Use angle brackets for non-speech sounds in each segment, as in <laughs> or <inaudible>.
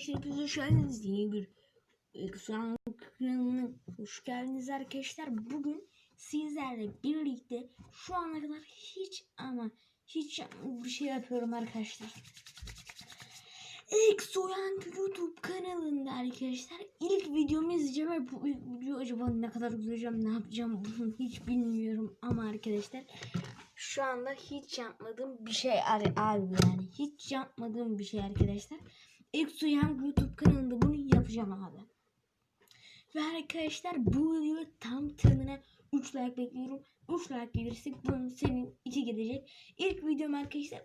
arkadaşlar hepiniz hoş geldiniz. Yeni bir ekran kanalına hoş geldiniz arkadaşlar. Bugün sizlerle birlikte şu ana kadar hiç ama hiç bir şey yapıyorum arkadaşlar. Exoyan YouTube kanalında arkadaşlar ilk videomu izleyeceğim bu video acaba ne kadar güzeleceğim ne yapacağım <laughs> hiç bilmiyorum ama arkadaşlar şu anda hiç yapmadığım bir şey abi yani hiç yapmadığım bir şey arkadaşlar. Exoyan YouTube kanalında bunu yapacağım abi. Ve arkadaşlar bu video tam tamına 3 like bekliyorum. 3 like gelirse bunun senin içi gidecek. İlk videom arkadaşlar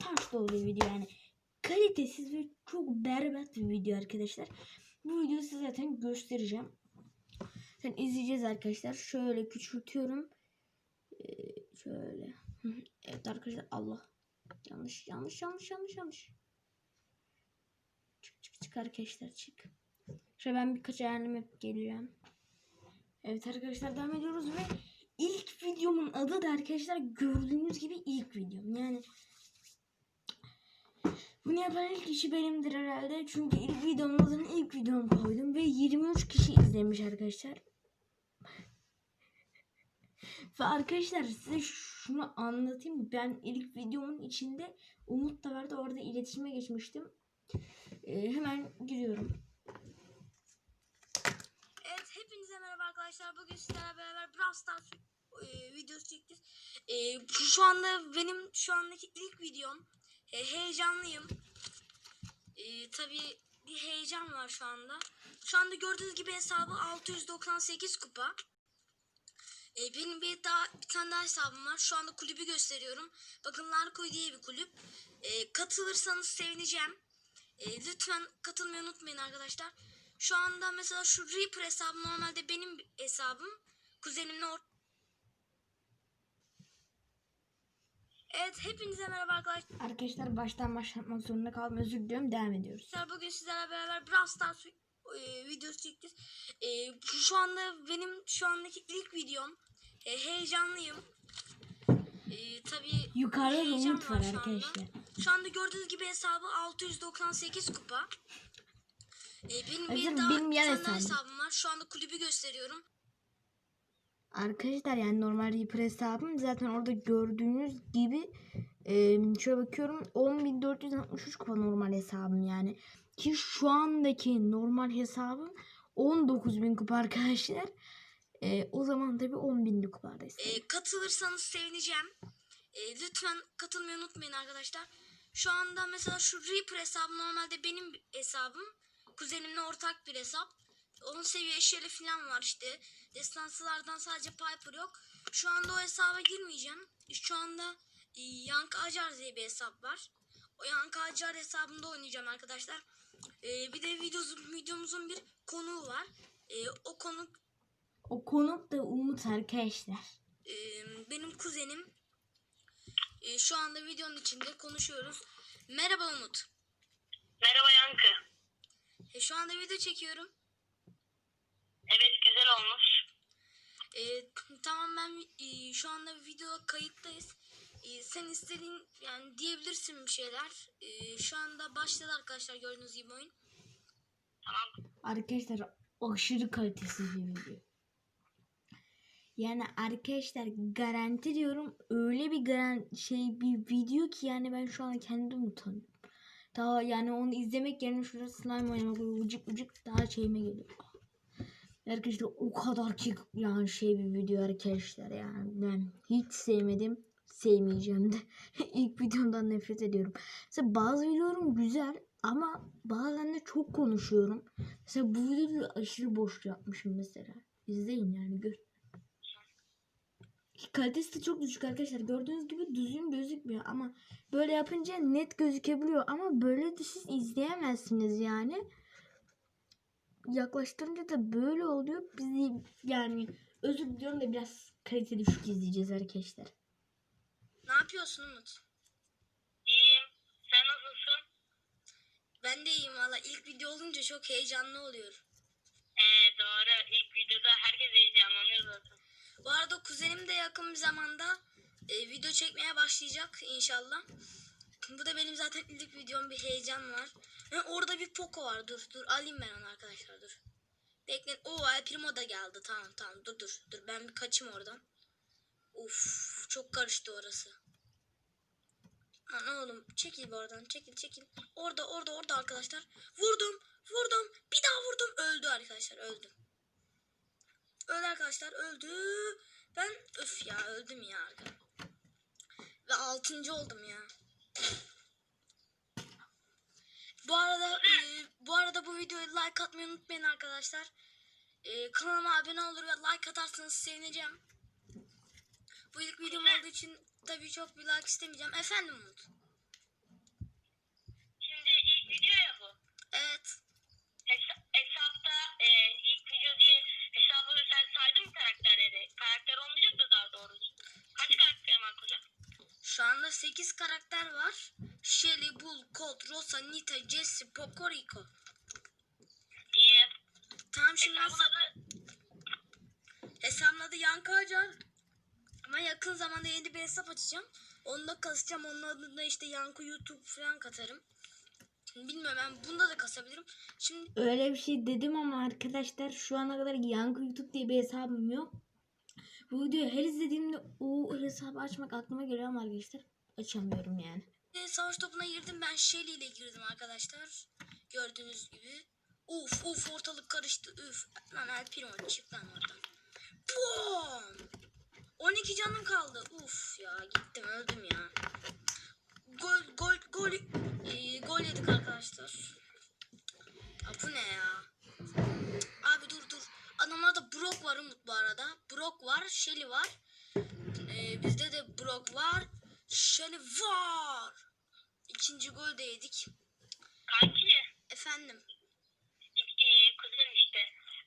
taş dolu bir video yani. Kalitesiz ve çok berbat bir video arkadaşlar. Bu videoyu size zaten göstereceğim. Sen izleyeceğiz arkadaşlar. Şöyle küçültüyorum. Ee, şöyle. <laughs> Evet arkadaşlar Allah. Yanlış yanlış yanlış yanlış yanlış. Çık arkadaşlar çık. Şöyle ben birkaç ayarlama yapıp geleceğim. Evet arkadaşlar devam ediyoruz ve ilk videomun adı da arkadaşlar gördüğünüz gibi ilk videom. Yani bunu yapan ilk kişi benimdir herhalde. Çünkü ilk videomun adını ilk videom koydum ve 23 kişi izlemiş arkadaşlar. Ve arkadaşlar size şunu anlatayım. Ben ilk videomun içinde Umut da vardı. Orada iletişime geçmiştim. Ee, hemen giriyorum. Evet hepinize merhaba arkadaşlar. Bugün sizlerle beraber Brawl Stars e, videosu çektik. E, şu anda benim şu andaki ilk videom. E, heyecanlıyım. E, Tabii bir heyecan var şu anda. Şu anda gördüğünüz gibi hesabı 698 kupa. E, benim bir daha bir tane daha hesabım var. Şu anda kulübü gösteriyorum. Bakın Larkoy diye bir kulüp. E, katılırsanız sevineceğim. E, lütfen katılmayı unutmayın arkadaşlar. Şu anda mesela şu Reaper hesabım normalde benim hesabım. Kuzenimle or Evet hepinize merhaba arkadaşlar. Arkadaşlar baştan başlatmak zorunda kaldım. Özür diliyorum. Devam ediyoruz. Bugün sizlerle beraber Brawl Stars e, videosu çekeceğiz. E, şu anda benim şu andaki ilk videom. E, heyecanlıyım. E, tabii Yukarıda Umut var şu anda. Şu anda gördüğünüz gibi hesabı 698 kupa. E, benim bir daha benim daha hesabım. hesabım var. Şu anda kulübü gösteriyorum. Arkadaşlar yani normal Reaper hesabım zaten orada gördüğünüz gibi e, şöyle bakıyorum 10.463 kupa normal hesabım yani. Ki şu andaki normal hesabım 19.000 kupa arkadaşlar. E, o zaman tabii 10.000'li kupadayız. E, katılırsanız sevineceğim. E, lütfen katılmayı unutmayın arkadaşlar. Şu anda mesela şu Reaper hesabı normalde benim hesabım. Kuzenimle ortak bir hesap. Onun seviye eşyali falan var işte. Destansılardan sadece Piper yok. Şu anda o hesaba girmeyeceğim. Şu anda e, Yankı Acar diye bir hesap var. O Yankı Acar hesabında oynayacağım arkadaşlar. E, bir de videomuzun, videomuzun bir konuğu var. E, o konuk O konuk da Umut arkadaşlar. e, benim kuzenim. E, şu anda videonun içinde konuşuyoruz. Merhaba Umut. Merhaba Yankı. E, şu anda video çekiyorum. Evet güzel olmuş. E, tamam ben e, şu anda video kayıttayız. E, sen istediğin yani diyebilirsin bir şeyler. E, şu anda başladı arkadaşlar gördüğünüz gibi oyun. Tamam. Arkadaşlar aşırı kalitesiz bir video. Yani arkadaşlar garanti diyorum öyle bir garan şey bir video ki yani ben şu an kendimi utanıyorum. Daha yani onu izlemek yerine şurada slime oynamak vıcık vıcık daha şeyime geliyor. Arkadaşlar o kadar ki yani şey bir video arkadaşlar yani ben hiç sevmedim sevmeyeceğim de <laughs> ilk videomdan nefret ediyorum. Mesela bazı videolarım güzel ama bazen de çok konuşuyorum. Mesela bu videoda aşırı boş yapmışım mesela. İzleyin yani gör. Kalitesi de çok düşük arkadaşlar. Gördüğünüz gibi düzgün gözükmüyor ama böyle yapınca net gözükebiliyor ama böyle de siz izleyemezsiniz yani. Yaklaştırınca da böyle oluyor. Biz yani özür diliyorum da biraz kalite düşük izleyeceğiz arkadaşlar. Ne yapıyorsun Umut? İyiyim. Sen nasılsın? Ben de iyiyim valla. İlk video olunca çok heyecanlı oluyor. Ee, doğru. İlk videoda herkes heyecanlanıyor zaten. Bu arada kuzenim de yakın bir zamanda e, video çekmeye başlayacak inşallah. Bu da benim zaten ilk videom bir heyecan var. Ha, orada bir Poco var. Dur dur alayım ben onu arkadaşlar dur. Bekleyin. Oo El Primo da geldi. Tamam tamam dur dur. Dur ben bir kaçayım oradan. Uf çok karıştı orası. Lan oğlum çekil oradan çekil çekil. Orada orada orada arkadaşlar. Vurdum vurdum bir daha vurdum öldü arkadaşlar öldü. Öldü arkadaşlar öldü. Ben öf ya öldüm ya. Ve altıncı oldum ya. Bu arada e, bu arada bu videoyu like atmayı unutmayın arkadaşlar. E, kanalıma abone olur ve like atarsanız sevineceğim. Bu ilk videom olduğu için tabii çok bir like istemeyeceğim. Efendim Umut. Şimdi ilk video ya bu. Evet. Hesa- hesapta e, ilk video diye hesabı sen saydın mı karakterleri? Karakter olmayacak da daha doğrusu. Kaç karakter var kuzen? Şu anda 8 karakter var. Shelly, Bull, Colt, Rosa, Nita, Jesse, Poco, Rico. İyi. Tamam şimdi adı hesabın Yankı Acar. Ama yakın zamanda yeni bir hesap açacağım. Onda kasacağım. Onun adına işte Yankı YouTube falan katarım. Bilmiyorum ben bunda da kasabilirim. Şimdi Öyle bir şey dedim ama arkadaşlar şu ana kadar Yankı YouTube diye bir hesabım yok. Bu videoyu her izlediğimde o hesabı açmak aklıma geliyor ama arkadaşlar açamıyorum yani. E, savaş topuna girdim. Ben Shelly ile girdim arkadaşlar. Gördüğünüz gibi. Uf uf ortalık karıştı. Üf. Lan El Primo çık lan oradan. Bom! 12 canım kaldı. Uf ya gittim öldüm ya. Gol gol gol Ee, gol yedik arkadaşlar. Ya bu ne ya? Abi dur dur. Adamlarda Brock var Umut bu arada. Brock var, Shelly var. Ee, bizde de Brock var. Shelly var. İkinci gol de yedik. kanki. Efendim. E, kuzen işte.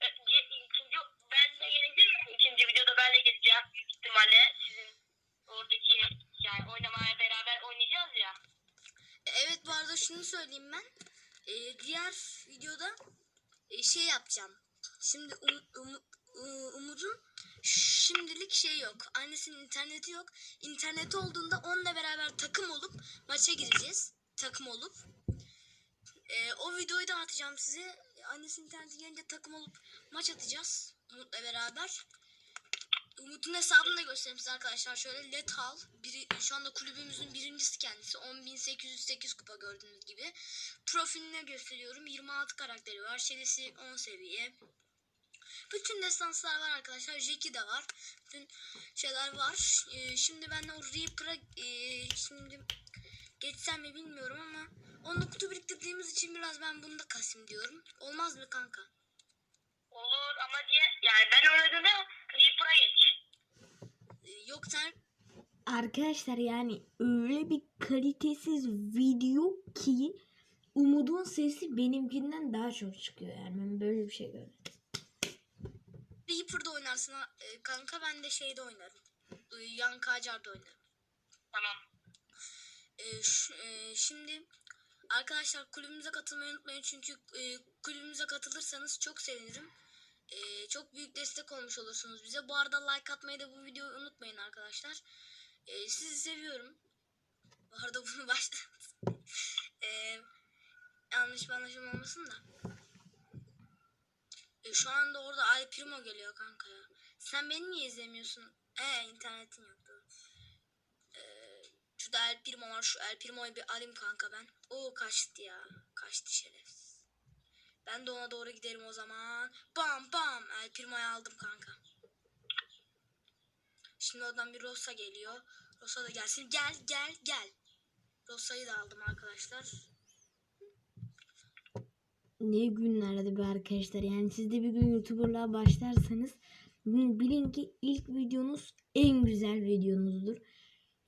E, ikinci, ben de geleceğim. İkinci videoda ben de geleceğim. Büyük ihtimalle sizin oradaki yani oynamaya beraber oynayacağız ya. E, Evet bu arada şunu söyleyeyim ben. Ee, diğer videoda e, şey yapacağım. Şimdi um, um, um- Umut'un şimdilik şey yok. Annesinin interneti yok. İnterneti olduğunda onunla beraber takım olup maça gireceğiz. Takım olup. Ee, o videoyu da atacağım size. Annesinin interneti gelince takım olup maç atacağız. Umut'la beraber. Umut'un hesabını da göstereyim size arkadaşlar. Şöyle Lethal. Biri, şu anda kulübümüzün birincisi kendisi. 10.808 kupa gördüğünüz gibi. Profiline gösteriyorum. 26 karakteri var. Şerisi 10 seviye. Bütün destanslar var arkadaşlar. Jackie de var. Bütün şeyler var. Ee, şimdi ben o Reaper'a e, şimdi geçsem mi bilmiyorum ama onunla kutu biriktirdiğimiz için biraz ben bunu da kasayım diyorum. Olmaz mı kanka? Olur ama diye yani ben oynadığımda Reaper'a geç. Ee, yok sen Arkadaşlar yani öyle bir kalitesiz video ki Umut'un sesi benimkinden daha çok çıkıyor yani ben böyle bir şey görmedim. Reaper'da oynarsın ha, e, kanka ben de şeyde oynarım. E, Yan Kacar'da oynarım. Tamam. E, ş- e, şimdi arkadaşlar kulübümüze katılmayı unutmayın çünkü e, kulübümüze katılırsanız çok sevinirim. E, çok büyük destek olmuş olursunuz bize. Bu arada like atmayı da bu videoyu unutmayın arkadaşlar. E, sizi seviyorum. Bu arada bunu <laughs> başlat. e, yanlış bir anlaşılma olmasın da. E, şu anda orada Al Primo geliyor kanka ya. Sen beni niye izlemiyorsun? Ee internetin yoktu. Ee, şurada El Primo var. Şu El Primo'yu bir alayım kanka ben. Oo kaçtı ya. Kaçtı şerefsiz. Ben de ona doğru giderim o zaman. Bam bam. El Primo'yu aldım kanka. Şimdi oradan bir Rosa geliyor. Rosa da gelsin. Gel gel gel. Rosa'yı da aldım arkadaşlar. Ne günlerdi be arkadaşlar yani siz de bir gün YouTuber'lığa başlarsanız bilin ki ilk videonuz en güzel videonuzdur.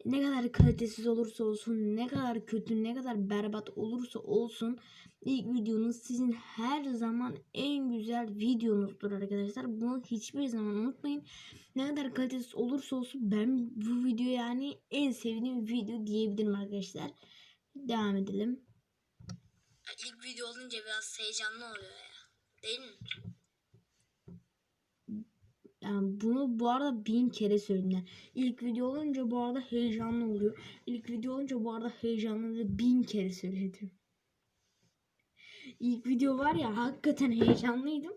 Ne kadar kalitesiz olursa olsun, ne kadar kötü, ne kadar berbat olursa olsun ilk videonuz sizin her zaman en güzel videonuzdur arkadaşlar. Bunu hiçbir zaman unutmayın. Ne kadar kalitesiz olursa olsun ben bu video yani en sevdiğim video diyebilirim arkadaşlar. Devam edelim. İlk video olunca biraz heyecanlı oluyor ya. Değil mi? Yani bunu bu arada bin kere söyledim. Yani ilk video olunca bu arada heyecanlı oluyor. İlk video olunca bu arada heyecanlı da bin kere söyledim. İlk video var ya hakikaten heyecanlıydım.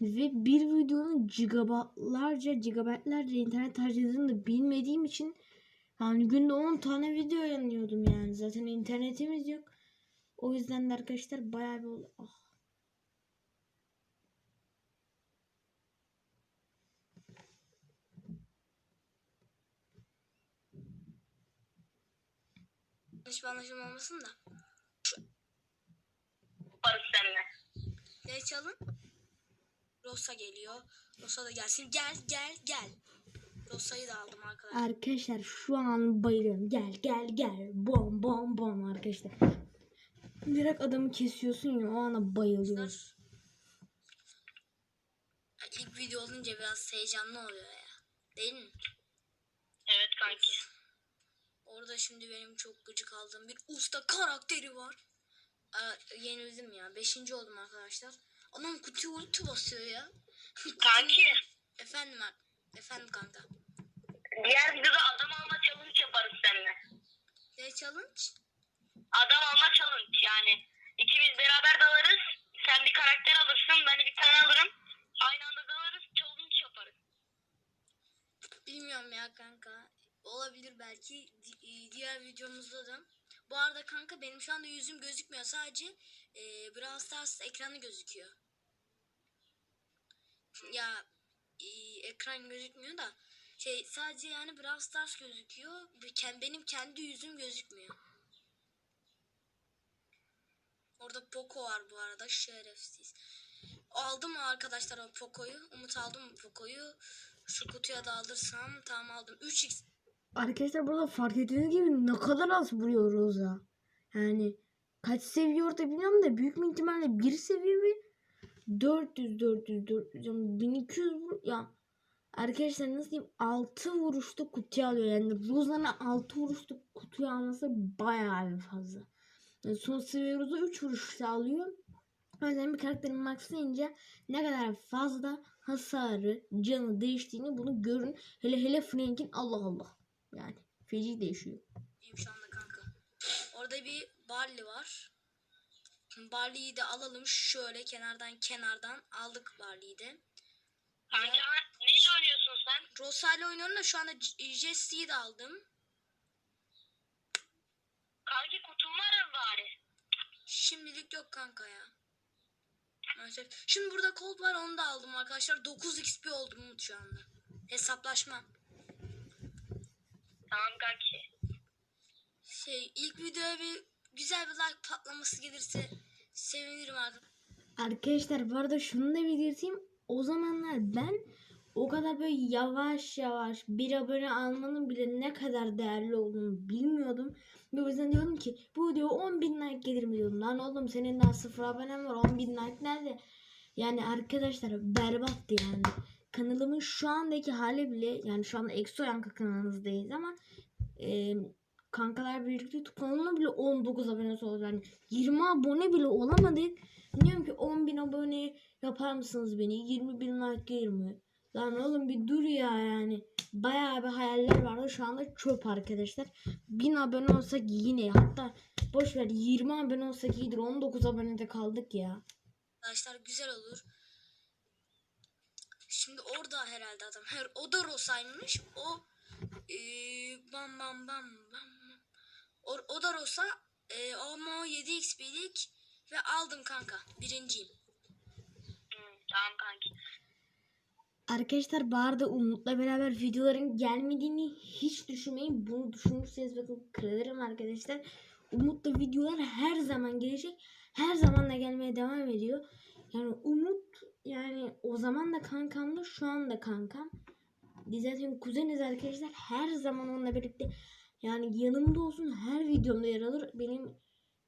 Ve bir videonun gigabaytlarca gigabaytlarca internet harcadığını da bilmediğim için yani günde 10 tane video yayınlıyordum yani. Zaten internetimiz yok. O yüzden de arkadaşlar bayağı bir oldu. Ah. Yanlış bir anlaşılma olmasın da. Yaparız seninle. Ne çalın? Rosa geliyor. Rosa da gelsin. Gel gel gel. Rosa'yı da aldım arkadaşlar. Arkadaşlar şu an bayılıyorum. Gel gel gel. Bom bom bom arkadaşlar. Direkt adamı kesiyorsun ya o ana bayılıyorum. İlk video olunca biraz heyecanlı oluyor ya. Değil mi? Evet kanki. Orada şimdi benim çok gıcık aldığım bir usta karakteri var. Aa, yenildim ya. Beşinci oldum arkadaşlar. Anam kutuyu ulti basıyor ya. Kanki. Efendim Efendim kanka. Diğer videoda adam alma challenge yaparız seninle. Ne challenge? Adam alma challenge yani. İkimiz beraber dalarız. Sen bir karakter alırsın. Ben bir tane alırım. Aynı anda dalarız. Challenge yaparız. Bilmiyorum ya kanka. Olabilir belki Di- e, diğer videomuzda da. Bu arada kanka benim şu anda yüzüm gözükmüyor. Sadece e, Brawl Stars ekranı gözüküyor. Ya e, ekran gözükmüyor da şey sadece yani Brawl Stars gözüküyor. Benim kendi yüzüm gözükmüyor. Orada Poco var bu arada şerefsiz. Aldım arkadaşlar o Poco'yu? Umut aldım Poco'yu? Şu kutuya da alırsam tamam aldım. 3x Arkadaşlar burada fark ettiğiniz gibi ne kadar az vuruyor Rosa. Yani kaç seviye orada bilmiyorum da büyük bir ihtimalle bir seviye mi? 400 400 400 yani 1200 vur ya. Arkadaşlar nasıl diyeyim 6 vuruşta kutuya alıyor. Yani Rosa'nın 6 vuruşta kutuya alması bayağı bir fazla. Yani son seviye Rosa 3 vuruşta alıyor. O yüzden bir karakterin maxlayınca ne kadar fazla hasarı, canı değiştiğini bunu görün. Hele hele Frank'in Allah Allah. Yani feci değişiyor. diyeyim şu anda kanka. Orada bir Barley var. Barley'i de alalım şöyle kenardan kenardan aldık Barley'i de. Kanki ha- neyle oynuyorsun sen? Rosa ile oynuyorum da şu anda Jesse'yi de aldım. Kanki kutun var mı bari? Şimdilik yok kanka ya. Maalesef. Şimdi burada Colt var onu da aldım arkadaşlar. 9 XP oldum Umut şu anda. Hesaplaşma. Tamam kanki. Şey ilk videoya bir güzel bir like patlaması gelirse sevinirim arkadaşlar. Arkadaşlar bu arada şunu da belirteyim. O zamanlar ben o kadar böyle yavaş yavaş bir abone almanın bile ne kadar değerli olduğunu bilmiyordum. Ve o yüzden diyordum ki bu video 10 bin like gelir mi diyordum. Lan oğlum senin daha sıfır abonen var 10 bin like nerede? Yani arkadaşlar berbattı yani. Kanalımın şu andaki hali bile yani şu anda Exo Yanka kanalınızdayız ama e, kankalar birlikte YouTube kanalıma bile 19 abonesi oldu. Yani 20 abone bile olamadık. Diyorum ki 10 bin abone yapar mısınız beni? 20 bin like gelir mi? Lan oğlum bir dur ya yani. Bayağı bir hayaller vardı. Şu anda çöp arkadaşlar. 1000 abone olsak yine. Hatta boş ver 20 abone olsak iyidir. 19 abonede kaldık ya. Arkadaşlar güzel olur. Şimdi orada herhalde adam. Her o da Rosa'ymış. O eee, bam bam bam bam. O, o da Rosa. Eee, ama o 7 XP'lik ve aldım kanka. Birinciyim. Hı, tamam kanki. Arkadaşlar Bahar'da Umut'la beraber videoların gelmediğini hiç düşünmeyin. Bunu düşünürseniz bakın kırılırım arkadaşlar. Umut'la videolar her zaman gelecek. Her zaman da gelmeye devam ediyor. Yani Umut yani o zaman da kankamdı şu anda kankam. Biz zaten kuzeniz arkadaşlar. Her zaman onunla birlikte yani yanımda olsun her videomda yer alır. Benim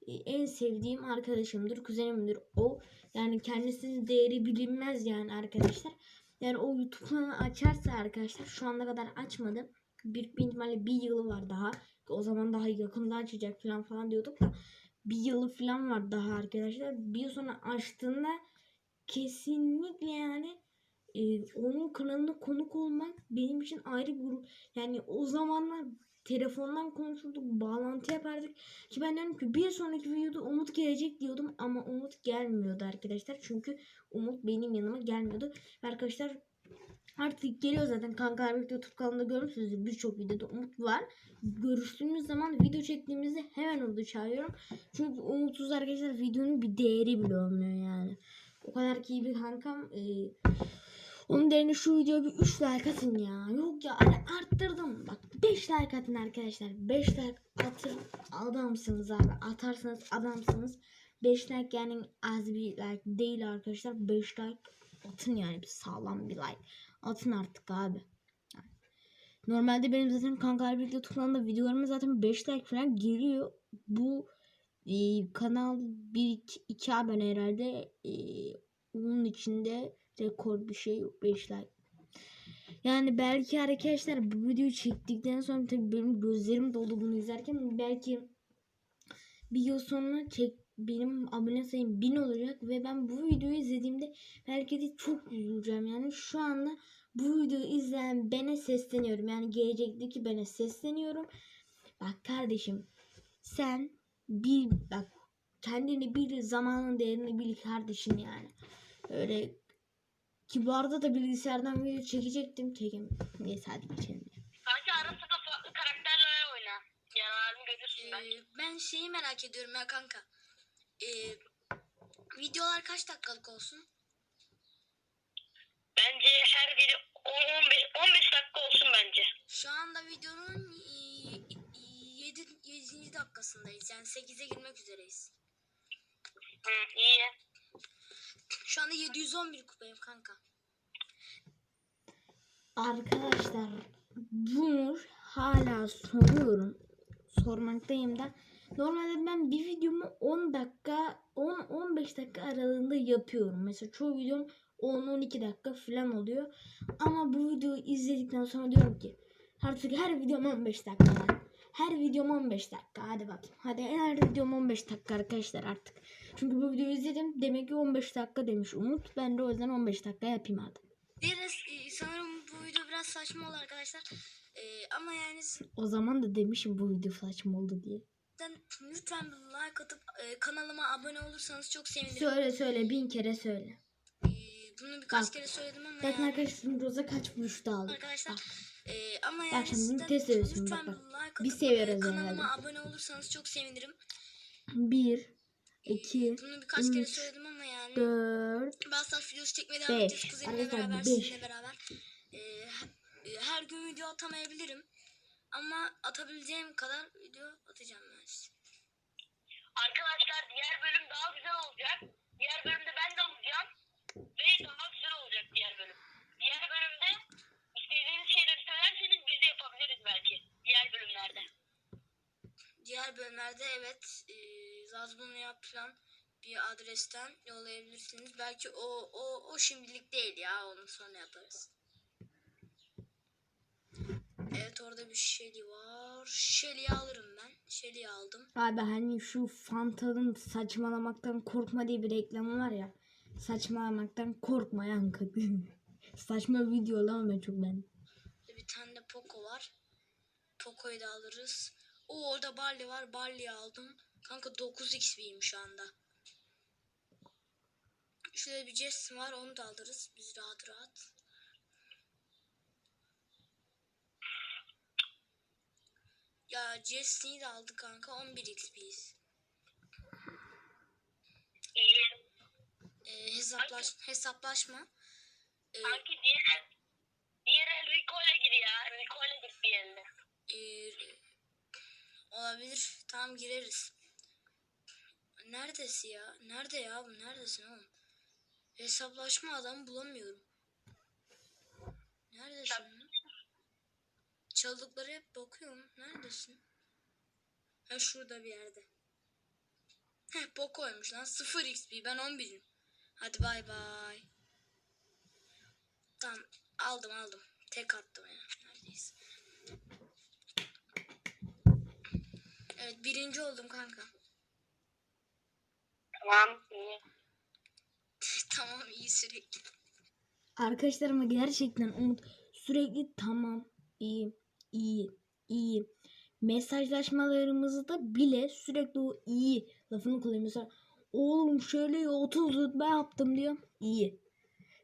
e, en sevdiğim arkadaşımdır, kuzenimdir o. Yani kendisinin değeri bilinmez yani arkadaşlar. Yani o YouTube açarsa arkadaşlar şu ana kadar açmadı. Bir, bir ihtimalle bir yılı var daha. O zaman daha yakında açacak falan falan diyorduk da bir yılı falan var daha arkadaşlar. Bir yıl sonra açtığında kesinlikle yani e, onun kanalına konuk olmak benim için ayrı bir gurur. Yani o zamanlar telefondan konuşurduk, bağlantı yapardık. Ki ben dedim ki bir sonraki videoda Umut gelecek diyordum ama Umut gelmiyordu arkadaşlar. Çünkü Umut benim yanıma gelmiyordu. Arkadaşlar artık geliyor zaten kankalar birlikte YouTube kanalında görmüşsünüz birçok videoda Umut var. Görüştüğümüz zaman video çektiğimizde hemen Umut'u çağırıyorum. Çünkü Umut'suz arkadaşlar videonun bir değeri bile olmuyor yani. O kadar ki iyi bir kankam. E, onun değerine şu videoya bir 3 like atın ya. Yok ya hani arttırdım. Bak 5 like atın arkadaşlar. 5 like atın adamsınız abi. Atarsanız adamsınız. 5 like yani az bir like değil arkadaşlar. 5 like atın yani bir sağlam bir like. Atın artık abi. Normalde benim zaten kankalar birlikte toplamda videolarıma zaten 5 like falan geliyor. Bu e, kanal 1 2 abone herhalde. E, onun içinde rekor bir şey yok 5 like. Yani belki arkadaşlar bu videoyu çektikten sonra tabii benim gözlerim doldu bunu izlerken belki bir yıl sonra çek benim abone sayım 1000 olacak ve ben bu videoyu izlediğimde belki de çok üzüleceğim. Yani şu anda bu videoyu izleyen bana sesleniyorum. Yani gelecekteki bana sesleniyorum. Bak kardeşim sen bir bak kendini bil zamanın değerini bil kardeşim yani. Öyle ki bu arada da bilgisayardan video çekecektim. Çekemedim. Neyse hadi geçelim. Sanki ara sıra farklı karakterlerle oyna. Yanarını görürsün ben. Ee, ben şeyi merak ediyorum ya kanka. Ee, videolar kaç dakikalık olsun? Bence her biri 10-15 15 dakika olsun bence. Şu anda videonun 7. 7. dakikasındayız. Yani 8'e girmek üzereyiz. Hı, iyi. Şu anda 711 kupayım kanka. Arkadaşlar bunu hala soruyorum. Sormaktayım da. Normalde ben bir videomu 10 dakika 10-15 dakika aralığında yapıyorum. Mesela çoğu videom 10-12 dakika falan oluyor. Ama bu videoyu izledikten sonra diyorum ki artık her videom 15 dakika. Her videom 15 dakika. Hadi bakayım. Hadi her videom 15 dakika arkadaşlar artık. Çünkü bu videoyu izledim. Demek ki 15 dakika demiş Umut. Ben de o yüzden 15 dakika yapayım hadi. Biraz e, sanırım bu video biraz saçma oldu arkadaşlar. Ee, ama yani O zaman da demişim bu video saçma oldu diye. lütfen bir like atıp e, kanalıma abone olursanız çok sevinirim. Söyle söyle bin kere söyle. Ee, bunu birkaç Bak. kere söyledim ama Zaten yani, arkadaşlar Roza kaç vuruşta aldı. arkadaşlar Bak. E, ama Bak yani şimdi sizden test ediyorsun, lütfen bak, bir like Bir seviyoruz e, kanalıma herhalde. abone olursanız çok sevinirim. Bir, Ee, iki, bunu birkaç kere üç, söyledim ama yani dört, Bazı videosu çekmeye devam beş. edeceğiz kuzenimle beraber beş. sizinle beraber. Ee, he- e, her gün video atamayabilirim. Ama atabileceğim kadar video atacağım ben size. Arkadaşlar diğer bölüm daha güzel olacak. Diğer bölümde ben de olacağım. Ve daha güzel olacak diğer bölüm. Diğer bölümde istediğiniz şeyleri söylerseniz biz de yapabiliriz belki. Diğer bölümlerde. Diğer bölümlerde evet e, yap falan bir adresten yollayabilirsiniz. Belki o o o şimdilik değil ya onu sonra yaparız. Evet orada bir Shelly var. Shelly'yi alırım ben. Shelly'yi aldım. Abi hani şu Fanta'nın saçmalamaktan korkma diye bir reklamı var ya. Saçmalamaktan korkmayan kadın. <laughs> Saçma video lan ben çok ben. Bir tane de Poco var. Poco'yu da alırız. O orada Barley var. Barley'i aldım. Kanka 9 XP'yim şu anda. Şurada bir Jess var. Onu da alırız. Biz rahat rahat. Ya Jesse'yi de aldık kanka. 11 XP'yiz. İyi. Ee, hesaplaş hesaplaşma. Ee, Sanki diğer diğer Rico'ya gir ya. Rico'ya gir bir elde. Ee, olabilir. Tamam gireriz. Neredesi ya? Nerede ya bu? Neredesin oğlum? Hesaplaşma adamı bulamıyorum. Neredesin? Çaldıkları hep bakıyorum. Neredesin? Ha şurada bir yerde. Heh Poco'ymuş lan. 0 XP. Ben 11'im. Hadi bay bay. Tamam aldım aldım. Tek attım ya. Neredeyiz? Evet birinci oldum kanka. Tamam. iyi. <laughs> tamam iyi sürekli. Arkadaşlar ama gerçekten Umut sürekli tamam, iyi, iyi, iyi. Mesajlaşmalarımızda bile sürekli o iyi lafını kullanıyor. Mesela oğlum şöyle 30 rütbe yaptım diyor. İyi.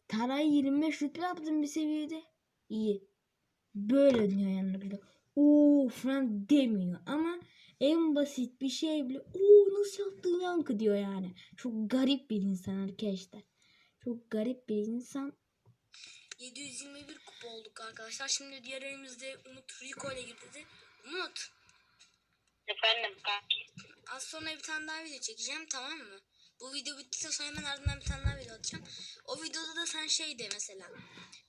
Taray 25 rütbe yaptım bir seviyede. İyi. Böyle diyor yani. Oo falan demiyor ama en basit bir şey bile o nasıl yaptın yankı diyor yani. Çok garip bir insan arkadaşlar. Çok garip bir insan. 721 kupa olduk arkadaşlar. Şimdi diğer elimizde Umut Rico ile girdi. Umut Efendim kanki. az sonra bir tane daha video çekeceğim tamam mı? Bu video bittiyse sonra hemen ardından bir tane daha video atacağım. O videoda da sen şey de mesela.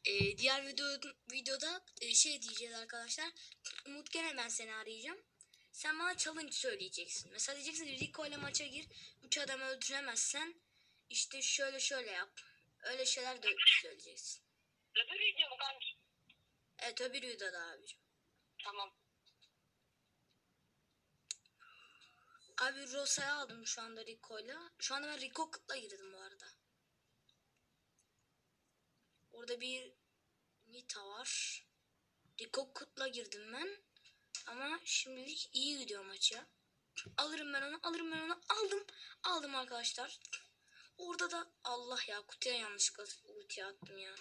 e, diğer video, videoda e, şey diyeceğiz arkadaşlar. Umut gene ben seni arayacağım. Sen bana challenge söyleyeceksin. Mesela diyeceksin Rico ile maça gir. Üç adam öldüremezsen işte şöyle şöyle yap. Öyle şeyler de söyleyeceksin. Öbür video mu kanki? Evet öbür videoda abicim. Tamam. Abi Rosa'yı aldım şu anda Rico'yla. Şu anda ben Rico kıtla girdim bu arada. Orada bir Nita var. Rico kıtla girdim ben. Ama şimdilik iyi gidiyor maça. Alırım ben onu, alırım ben onu. Aldım. Aldım arkadaşlar. Orada da Allah ya kutuya yanlışlıkla ulti attım ya.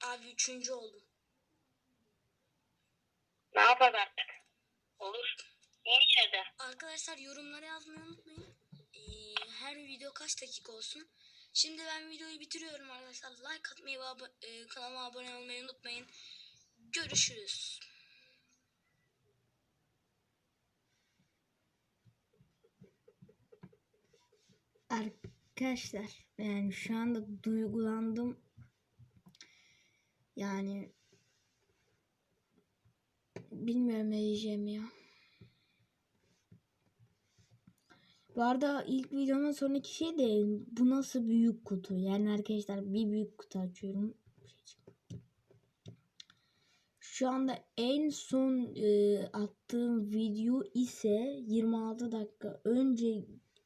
Abi üçüncü oldum. Ne yapalım artık? Olur. İyi yerde. Arkadaşlar yorumlara yazmayı unutmayın. Ee, her video kaç dakika olsun. Şimdi ben videoyu bitiriyorum arkadaşlar. Like atmayı ve abo- e, kanalıma abone olmayı unutmayın. Görüşürüz. Arkadaşlar yani şu anda duygulandım. Yani bilmiyorum ne diyeceğim ya. Bu arada ilk videomun sonraki şey de bu nasıl büyük kutu. Yani arkadaşlar bir büyük kutu açıyorum. Şu anda en son e, attığım video ise 26 dakika önce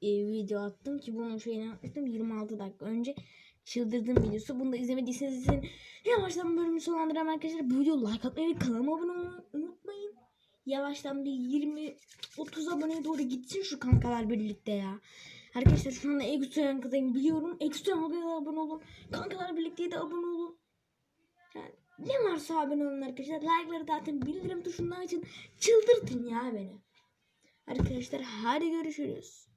e, video attım ki bunun şeyini atmıştım 26 dakika önce çıldırdım videosu. Bunu da izlemediyseniz izleyin. Yavaştan bölümü sonlandıralım arkadaşlar. Bu video like atmayı ve kanalıma abone olmayı unutmayın. Yavaştan bir 20-30 aboneye doğru gitsin şu kankalar birlikte ya. Arkadaşlar şu anda ekstra yankıdayım biliyorum. Ekstra yankıya abone olun. Kankalar birlikte de abone olun. Yani ne varsa abone olun arkadaşlar. Like'ları zaten bildirim tuşundan açın. Çıldırtın ya beni. Arkadaşlar hadi görüşürüz.